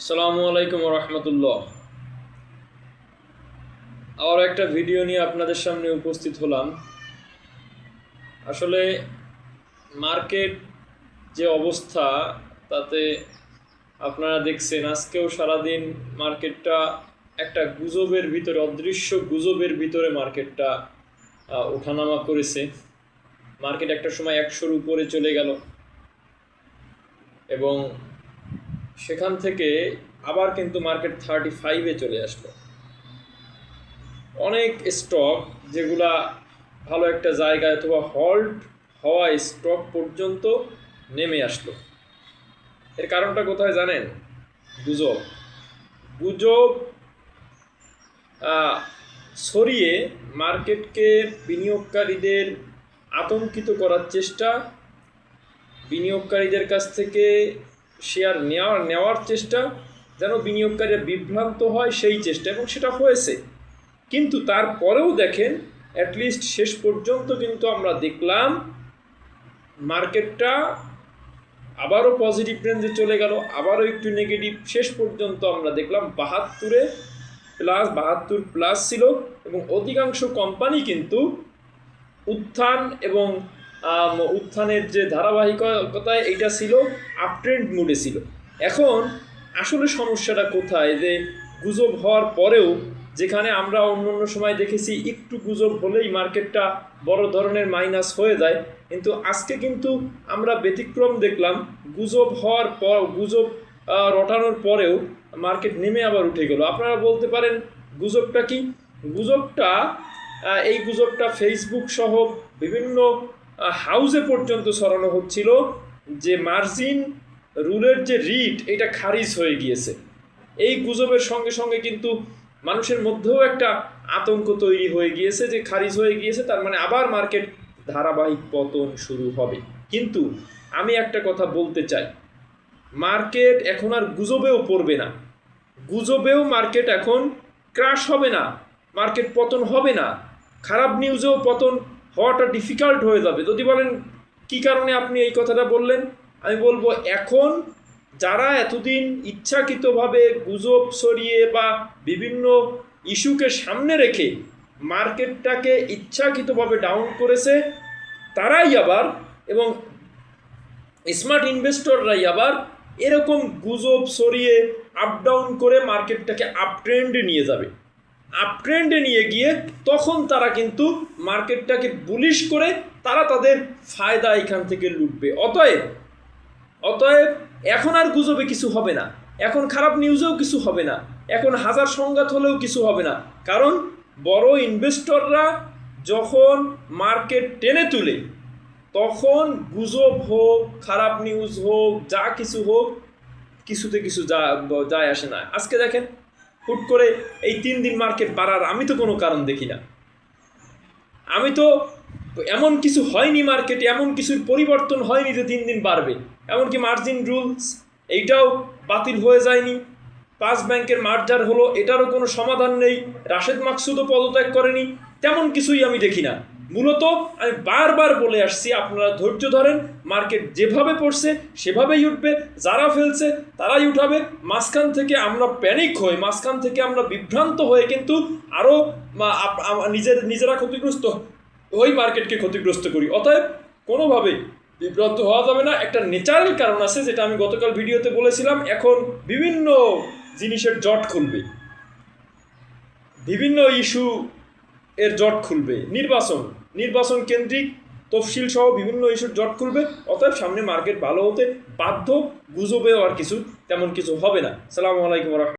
আসসালামু আলাইকুম রহমতুল্লাহ। আবার একটা ভিডিও নিয়ে আপনাদের সামনে উপস্থিত হলাম। আসলে মার্কেট যে অবস্থা, তাতে আপনারা দেখছেন আজকেও সারাদিন মার্কেটটা একটা গুজবের ভিতরে, অদৃশ্য গুজবের ভিতরে মার্কেটটা ওঠানামা করেছে। মার্কেট একটা সময় একশোর উপরে চলে গেল। এবং সেখান থেকে আবার কিন্তু মার্কেট থার্টি ফাইভে চলে আসলো। অনেক স্টক যেগুলা ভালো একটা জায়গায় অথবা হল্ট হওয়া স্টক পর্যন্ত নেমে আসলো। এর কারণটা কোথায় জানেন? গুজব। গুজব সরিয়ে মার্কেটকে বিনিয়োগকারীদের আতঙ্কিত করার চেষ্টা, বিনিয়োগকারীদের কাছ থেকে শেয়ার নেওয়ার নেওয়ার চেষ্টা যেন বিনিয়োগকারীরা বিভ্রান্ত হয় সেই চেষ্টা এবং সেটা হয়েছে। কিন্তু তারপরেও দেখেন অ্যাটলিস্ট শেষ পর্যন্ত কিন্তু আমরা দেখলাম, মার্কেটটা আবারও পজিটিভ রেঞ্জে চলে গেল, আবারও একটু নেগেটিভ শেষ পর্যন্ত আমরা দেখলাম বাহাত্তরে প্লাস বাহাত্তর প্লাস ছিল এবং অধিকাংশ কোম্পানি কিন্তু উত্থান এবং উত্থানের যে ধারাবাহিকতায় এটা ছিল আপট্রেন্ড মুডে ছিল। এখন আসলে সমস্যাটা কোথায়? যে গুজব হওয়ার পরেও যেখানে আমরা অন্য অন্য সময় দেখেছি, একটু গুজব হলেই মার্কেটটা বড় ধরনের মাইনাস হয়ে যায়। কিন্তু আজকে কিন্তু আমরা ব্যতিক্রম দেখলাম, গুজব হওয়ার পর, গুজব রটানোর পরেও মার্কেট নেমে আবার উঠে গেল। আপনারা বলতে পারেন, গুজবটা কি? গুজবটা এই গুজবটা ফেসবুক সহ বিভিন্ন হাউসে পর্যন্ত সরানো হচ্ছিল যে মার্জিন রুলের যে রিট, এটা খারিজ হয়ে গিয়েছে। এই গুজবের সঙ্গে সঙ্গে কিন্তু মানুষের মধ্যেও একটা আতঙ্ক তৈরি হয়ে গিয়েছে যে খারিজ হয়ে গিয়েছে, তার মানে আবার মার্কেট ধারাবাহিক পতন শুরু হবে। কিন্তু আমি একটা কথা বলতে চাই, মার্কেট এখন আর গুজবেও পড়বে না। গুজবেও মার্কেট এখন ক্রাশ হবে না, মার্কেট পতন হবে না। খারাপ নিউজেও পতন হওয়াটা ডিফিকাল্ট হয়ে যাবে। যদি বলেন, কি কারণে আপনি এই কথাটা বললেন? আমি বলব, এখন যারা এতদিন ইচ্ছাকৃতভাবে গুজব সরিয়ে বা বিভিন্ন ইস্যুকে সামনে রেখে মার্কেটটাকে ইচ্ছাকৃতভাবে ডাউন করেছে, তারাই আবার এবং স্মার্ট ইনভেস্টররাই আবার এরকম গুজব সরিয়ে আপ ডাউন করে মার্কেটটাকে আপ ট্রেন্ডে নিয়ে যাবে। আপ ট্রেন্ডে নিয়ে গিয়ে তখন তারা কিন্তু মার্কেটটাকে বুলিশ করে তারা তাদের ফায়দা এখান থেকে লুটবে। অতএব অতএব এখন আর গুজবে কিছু হবে না। এখন খারাপ নিউজেও কিছু হবে না। এখন হাজার সংঘাত হলেও কিছু হবে না। কারণ বড় ইনভেস্টররা যখন মার্কেট টেনে তুলে, তখন গুজব হোক, খারাপ নিউজ হোক, যা কিছু হোক, কিছুতে কিছু যা, যায় আসে না। আজকে দেখেন হুট করে এই তিন দিন মার্কেট বাড়ার আমি তো কোনো কারণ দেখি না। আমি তো এমন কিছু হয়নি মার্কেটে এমন কিছুর পরিবর্তন হয়নি যে তিন দিন বাড়বে। এমনকি মার্জিন রুলস এইটাও বাতিল হয়ে যায়নি। পাঁচ ব্যাংকের মার্জার হলো, এটারও কোনো সমাধান নেই। রাশেদ মাকসুদও পদত্যাগ করেনি। তেমন কিছুই আমি দেখি না। মূলত আমি বারবার বলে আসছি, আপনারা ধৈর্য ধরেন, মার্কেট যেভাবে পড়ছে, সেভাবেই উঠবে, যারা ফেলছে, তারাই উঠাবে। মাঝখান থেকে আমরা প্যানিক হয়ে মাঝখান থেকে আমরা বিভ্রান্ত হয়ে কিন্তু আরও নিজের, নিজেরা ক্ষতিগ্রস্ত ওই মার্কেটকে ক্ষতিগ্রস্ত করি। অতএব কোনোভাবেই বিভ্রান্ত হওয়া যাবে না। একটা নেচারাল কারণ আছে, যেটা আমি গতকাল ভিডিওতে বলেছিলাম, এখন বিভিন্ন জিনিসের জট খুলবে। বিভিন্ন ইস্যু এর জট খুলবে। নির্বাচন। নির্বাচন কেন্দ্রিক তফসিল সহ বিভিন্ন ইস্যুর জট খুলবে। অতএব সামনে মার্কেট ভালো হতে বাধ্য। গুজবেও আর কিছু তেমন কিছু হবে না। সালামু আলাইকুম রহমতুল্লাহ।